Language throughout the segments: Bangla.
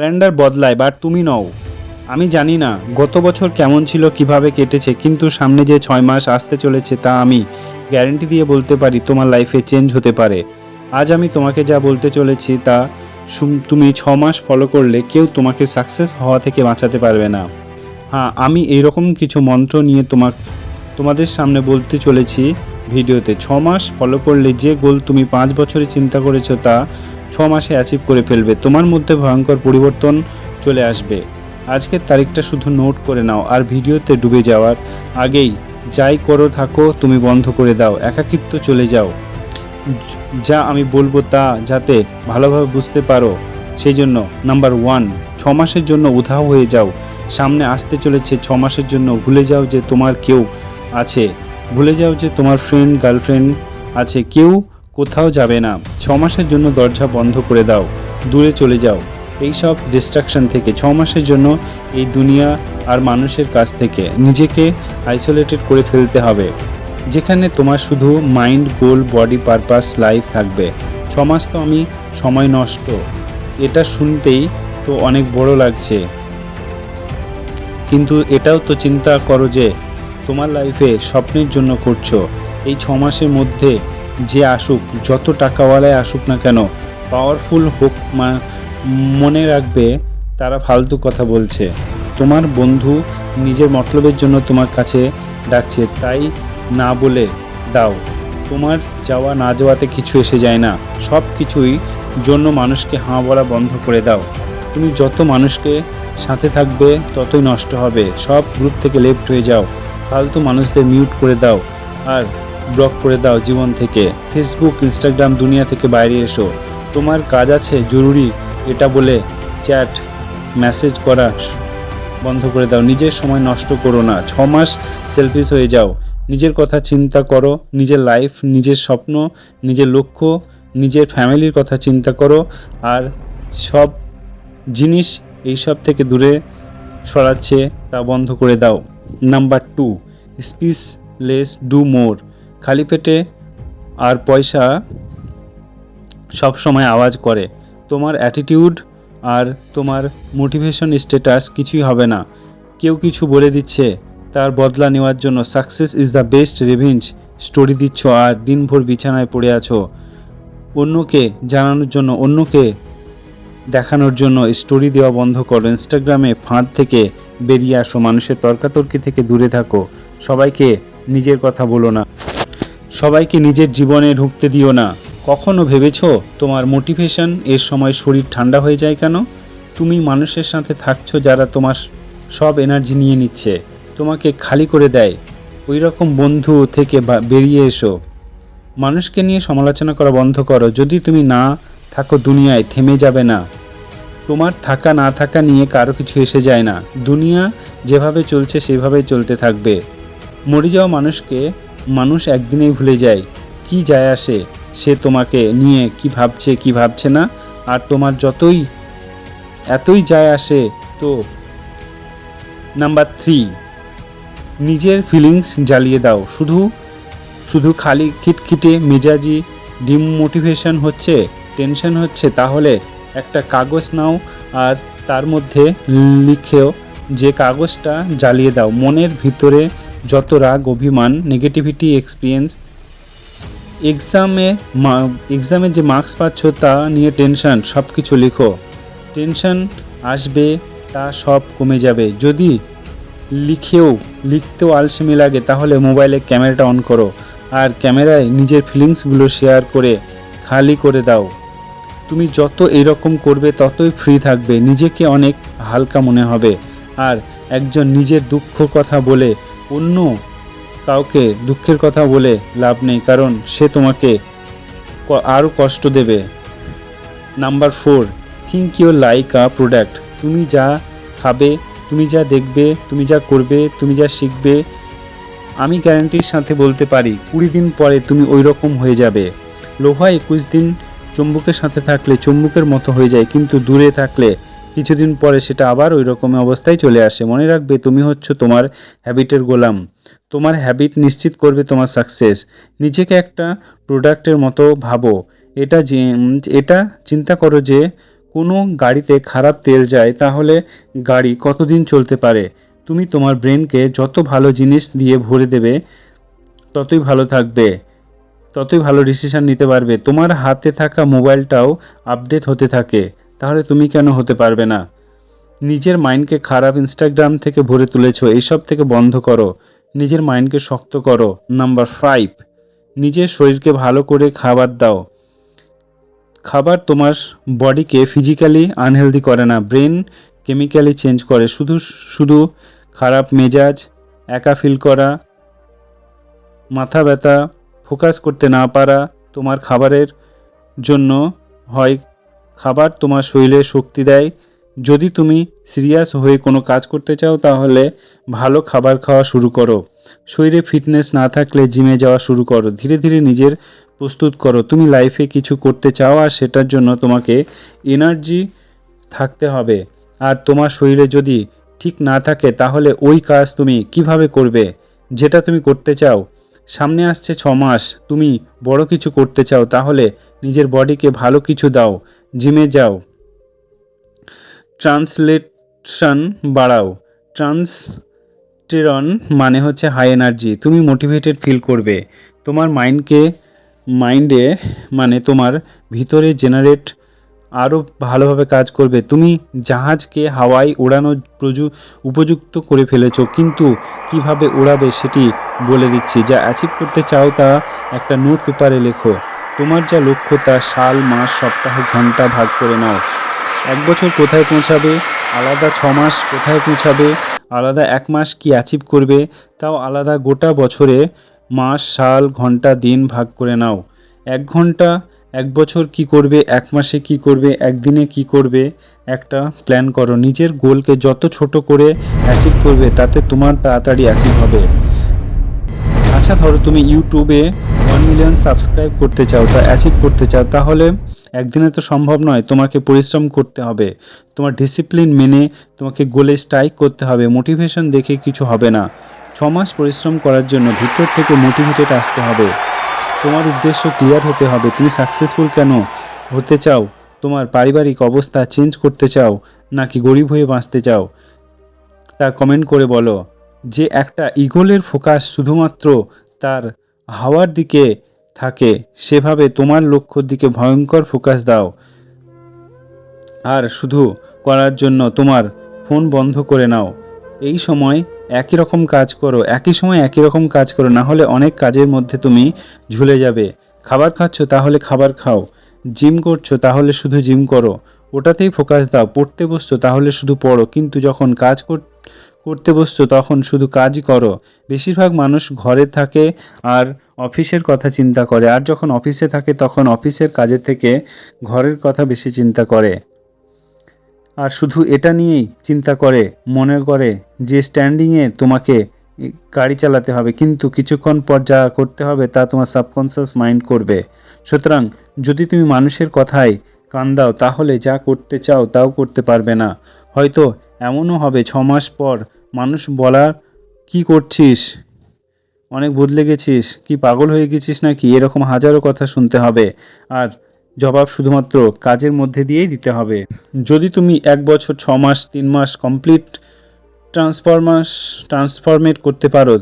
ক্যালেন্ডার বদলায়, বাট তুমি নও। আমি জানি না গত বছর কেমন ছিল, কীভাবে কেটেছে, কিন্তু সামনে যে ছয় মাস আসতে চলেছে তা আমি গ্যারেন্টি দিয়ে বলতে পারি, তোমার লাইফে চেঞ্জ হতে পারে। আজ আমি তোমাকে যা বলতে চলেছি তা তুমি ছ মাস ফলো করলে কেউ তোমাকে সাকসেস হওয়া থেকে বাঁচাতে পারবে না। হ্যাঁ আমি এইরকম কিছু মন্ত্র নিয়ে তোমার তোমাদের সামনে বলতে চলেছি ভিডিওতে। ছ মাস ফলো করলে যে গোল তুমি পাঁচ বছরে চিন্তা করেছ তা ছ মাসে অ্যাচিভ করে ফেলবে। তোমার মধ্যে ভয়ঙ্কর পরিবর্তন চলে আসবে। আজকের তারিখটা শুধু নোট করে নাও আর ভিডিওতে ডুবে যাওয়ার আগেই যাই করো থাকো, তুমি বন্ধ করে দাও, একাকিত্ব চলে যাও। যা আমি বলব তা যাতে ভালোভাবে বুঝতে পারো, সেই জন্য নাম্বার ওয়ান ছ মাসের জন্য উধাও হয়ে যাও। সামনে আসতে চলেছে ছ মাসের জন্য, ভুলে যাও যে তোমার কেউ আছে। ভুলে যাও যে তোমার ফ্রেন্ড গার্লফ্রেন্ড আছে। কেউ কোথাও যাবে না। ছ মাসের জন্য দরজা বন্ধ করে দাও। দূরে চলে যাও। এই সব ডিস্ট্রাকশন থেকে ছ মাসের জন্য এই দুনিয়া আর মানুষের কাছ থেকে নিজেকে আইসোলেটেড করে ফেলতে হবে। যেখানে তোমার শুধু mind goal body purpose life থাকবে। ছ মাস তো আমি সময় নষ্ট। এটা শুনতেই তো অনেক বড় লাগছে। কিন্তু এটাও তো চিন্তা করো যে, তোমার লাইফে স্বপ্নের জন্য করছ। এই ছ মাসের মধ্যে যে আসুক, যত টাকাওয়ালায় আসুক না কেন পাওয়ারফুল হোক মনে রাখবে তারা ফালতু কথা বলছে। তোমার বন্ধু নিজের মতলবের জন্য তোমার কাছে ডাকছে, তাই না বলে দাও। তোমার যাওয়া না যাওয়াতে কিছু এসে যায় না। সব কিছুই জন্য মানুষকে হাঁ বলা বন্ধ করে দাও। তুমি যত মানুষকে সাথে থাকবে, ততই নষ্ট হবে। সব গ্রুপ থেকে লেফট হয়ে যাও। ফালতু মানুষদের মিউট করে দাও। আর ব্লক করে দাও জীবন থেকে। ফেসবুক ইনস্টাগ্রাম দুনিয়া থেকে বাইরে এসো। তোমার কাজ আছে, জরুরি। এটা বলে চ্যাট মেসেজ করা বন্ধ করে দাও। নিজের সময় নষ্ট করো না। ছ মাস সেলফিস হয়ে যাও। নিজের কথা চিন্তা করো। নিজের লাইফ নিজের স্বপ্ন, নিজের লক্ষ্য, নিজের ফ্যামিলির কথা চিন্তা করো। আর সব জিনিস এইসব থেকে দূরে সরাচ্ছে তা বন্ধ করে দাও। Number two speech less do more খালি পেটে আর পয়সা সব সময় আওয়াজ করে। তোমার অ্যাটিটিউড আর তোমার মোটিভেশন স্ট্যাটাস কিছুই হবে না। কেউ কিছু বলে দিচ্ছে, তার বদলা নেওয়ার জন্য success is the best revenge story দিচ্ছ আর দিনভর বিছানায় পড়ে আছো। অন্যকে জানানোর জন্য, অন্যকে দেখানোর জন্য স্টোরি দেওয়া বন্ধ করো। ইনস্টাগ্রামে ফাঁদ থেকে বেরিয়ে আসো। মানুষের তর্কাতর্কি থেকে দূরে থাকো। সবাইকে নিজের কথা বলো না। সবাইকে নিজের জীবনে ঢুকতে দিও না। কখনো ভেবেছো তোমার মোটিভেশন এর সময় শরীর ঠান্ডা হয়ে যায় কেন? তুমি মানুষের সাথে থাকছো যারা তোমার সব এনার্জি নিয়ে নিচ্ছে। তোমাকে খালি করে দেয়। ওই রকম বন্ধু থেকে বেরিয়ে এসো। মানুষকে নিয়ে সমালোচনা করা বন্ধ করো। যদি তুমি না থাকো দুনিয়ায়, থেমে যাবে না। তোমার থাকা না থাকা নিয়ে কারও কিছু এসে যায় না। দুনিয়া যেভাবে চলছে সেভাবে চলতে থাকবে। মরে যাওয়া মানুষকে মানুষ একদিনেই ভুলে যায়, কি যায় আসে, সে তোমাকে নিয়ে কি ভাবছে কি ভাবছে না? আর তোমার যতই, এতই যায় আসে তো নাম্বার থ্রি নিজের ফিলিংস জ্বালিয়ে দাও। শুধু শুধু খালি খিটখিটে মেজাজি ডিমোটিভেশন হচ্ছে টেনশন হচ্ছে, তাহলে একটা কাগজ নাও আর তার মধ্যে লিখেও যে কাগজটা জ্বালিয়ে দাও। মনের ভিতরে যত রাগ অভিমান নেগেটিভিটি এক্সপিরিয়েন্স এক্সামে এক্সামে যে মার্কস পাচ্ছ তা নিয়ে টেনশন সব কিছু লিখো। টেনশন আসবে, তা সব কমে যাবে। যদি লিখেও, লিখতেও আলসেমি লাগে, তাহলে মোবাইলে ক্যামেরাটা অন করো। আর ক্যামেরায় নিজের ফিলিংসগুলো শেয়ার করে, খালি করে দাও। তুমি যত এরকম করবে, ততই ফ্রি থাকবে। নিজেকে অনেক হালকা মনে হবে। আর একজন নিজের দুঃখ কথা বলে অন্য কাউকে দুঃখের কথা বলে লাভ নেই, কারণ সে তোমাকে আরও কষ্ট দেবে। Number four think your like a product তুমি যা খাবে, তুমি যা দেখবে, তুমি যা করবে, তুমি যা শিখবে, আমি গ্যারান্টির সাথে বলতে পারি, কুড়ি দিন পরে তুমি ওই রকম হয়ে যাবে। লোহা একুশ দিন চুম্বকের সাথে থাকলে চুম্বকের মতো হয়ে যায়, কিন্তু দূরে থাকলে কিছুদিন পরে সেটা আবার ওই রকম অবস্থায় চলে আসে। মনে রাখবে তুমি হচ্ছ তোমার হ্যাবিটের গোলাম। তোমার হ্যাবিট নিশ্চিত করবে তোমার সাকসেস নিজেকে একটা প্রোডাক্টের মতো ভাবো। এটা যে, এটা চিন্তা করো যে, কোনো গাড়িতে খারাপ তেল যায় তাহলে গাড়ি কতদিন চলতে পারে? তুমি তোমার ব্রেনকে যত ভালো জিনিস দিয়ে ভরে দেবে, ততই ভালো থাকবে। ততই ভালো ডিসিশান নিতে পারবে। তোমার হাতে থাকা মোবাইলটাও আপডেট হতে থাকে। তাহলে তুমি কেন হতে পারবে না? নিজের মাইন্ডকে খারাপ ইনস্টাগ্রাম থেকে ভরে তুলেছ এইসব থেকে বন্ধ করো। নিজের মাইন্ডকে শক্ত করো। নাম্বার ফাইভ, নিজের শরীরকে ভালো করে খাবার দাও। খাবার তোমার বডিকে ফিজিক্যালি আনহেলদি করে না, ব্রেন কেমিক্যালি চেঞ্জ করে। শুধু শুধু খারাপ মেজাজ, একা ফিল করা, মাথা ব্যথা, ফোকাস করতে না পারা তোমার খাবারের জন্য হয় খাবার তোমার শরীরে শক্তি দেয়। যদি তুমি সিরিয়াস হয়ে কোনো কাজ করতে চাও, তাহলে ভালো খাবার খাওয়া শুরু করো। শরীরে ফিটনেস না থাকলে জিমে যাওয়া শুরু করো। ধীরে ধীরে নিজের প্রস্তুত করো। তুমি লাইফে কিছু করতে চাও আর সেটার জন্য তোমাকে এনার্জি থাকতে হবে। আর তোমার শরীরে যদি ঠিক না থাকে, তাহলে ওই কাজ তুমি কীভাবে করবে? যেটা তুমি করতে চাও। সামনে আসছে ছ মাস। তুমি বড় কিছু করতে চাও, তাহলে নিজের বডিকে ভালো কিছু দাও। জিমে যাও। ট্রান্সলেশন বাড়াও। ট্রান্সটেরন মানে হচ্ছে হাই এনার্জি তুমি মোটিভেটেড ফিল করবে। তোমার মাইন্ডকে মাইন্ডে মানে তোমার ভিতরে জেনারেট আরও ভালোভাবে কাজ করবে। তুমি জাহাজকে হাওয়ায় ওড়ানোর প্রযু, উপযুক্ত করে ফেলেছো, কিন্তু কীভাবে ওড়াবে সেটি বলে দিচ্ছি। যা অ্যাচিভ করতে চাও তা একটা নোট পেপারে লেখো। তোমার যা লক্ষ্য, তা সাল, মাস, সপ্তাহ, ঘণ্টা ভাগ করে নাও। এক বছর কোথায় পৌঁছাবে? আলাদা ছ মাস কোথায় পৌঁছাবে? আলাদা এক মাস কি অ্যাচিভ করবে? তাও আলাদা গোটা বছরে মাস, সাল, ঘণ্টা, দিন ভাগ করে নাও। এক ঘণ্টা, এক বছর কি করবে? এক মাসে কি করবে? একদিনে কি করবে? একটা প্ল্যান করো। নিজের গোলকে যত ছোট করে অ্যাচিভ করবে, তাতে তোমার তাড়াতাড়ি অ্যাচিভ হবে। আচ্ছা ধরো তুমি ইউটিউবে ওয়ান মিলিয়ন সাবস্ক্রাইব করতে চাও, তা অ্যাচিভ করতে চাও, তাহলে একদিনে তো সম্ভব নয়, তোমাকে পরিশ্রম করতে হবে। তোমার ডিসিপ্লিন মেনে তোমাকে গোলে স্ট্রাইক করতে হবে মোটিভেশন দেখে কিছু হবে না। ছ মাস পরিশ্রম করার জন্য ভিতর থেকে মোটিভেটেড আসতে হবে। তোমার উদ্দেশ্য ক্লিয়ার হতে হবে, তুমি সাকসেসফুল কেন হতে চাও? তোমার পারিবারিক অবস্থা চেঞ্জ করতে চাও, নাকি গরিব হয়ে বাঁচতে চাও? তা কমেন্ট করে বলো। যে একটা ইগলের ফোকাস শুধুমাত্র তার হাওয়ার দিকে থাকে, সেভাবে তোমার লক্ষ্যর দিকে ভয়ঙ্কর ফোকাস দাও। আর শুধু করার জন্য তোমার ফোন বন্ধ করে নাও। এই সময় একই রকম কাজ করো, একই সময় একই রকম কাজ করো, না হলে অনেক কাজের মধ্যে তুমি ঝুলে যাবে। খাবার খাচ্ছ, তাহলে খাবার খাও। জিম করছ, তাহলে শুধু জিম করো। ওটাতেই ফোকাস দাও। পড়তে বসছো, তাহলে শুধু পড়ো। কিন্তু যখন কাজ কর- করতে বসছো, তখন শুধু কাজই করো। বেশিরভাগ মানুষ ঘরে থাকে আর অফিসের কথা চিন্তা করে, আর যখন অফিসে থাকে তখন অফিসের কাজের থেকে ঘরের কথা বেশি চিন্তা করে। আর শুধু এটা নিয়েই চিন্তা করে, মনে করে যে স্ট্যান্ডিংয়ে তোমাকে গাড়ি চালাতে হবে, কিন্তু কিছুক্ষণ পর যা করতে হবে তা তোমার সাবকনসিয়াস মাইন্ড করবে। সুতরাং যদি তুমি মানুষের কথায় কান দাও, তাহলে যা করতে চাও তাও করতে পারবে না। হয়তো এমনও হবে, ছ মাস পর। মানুষ বলার কি করছিস? অনেক বদলে গেছিস কি পাগল হয়ে গেছিস নাকি? এরকম হাজারো কথা শুনতে হবে। আর জবাব শুধুমাত্র কাজের মধ্যে দিয়েই দিতে হবে। যদি তুমি এক বছর, ছ মাস, তিন মাস কমপ্লিট ট্রান্সফরমাস, ট্রান্সফরমেট করতে পারো,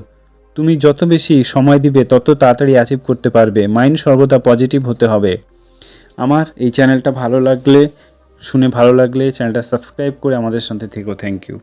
তুমি যত বেশি সময় দিবে, তত তাড়াতাড়ি অ্যাচিভ করতে পারবে। মাইন্ড সর্বদা পজিটিভ হতে হবে। আমার এই চ্যানেলটা ভালো লাগলে শুনে ভালো লাগলে চ্যানেলটা সাবস্ক্রাইব করে আমাদের সাথে থেকো। Thank you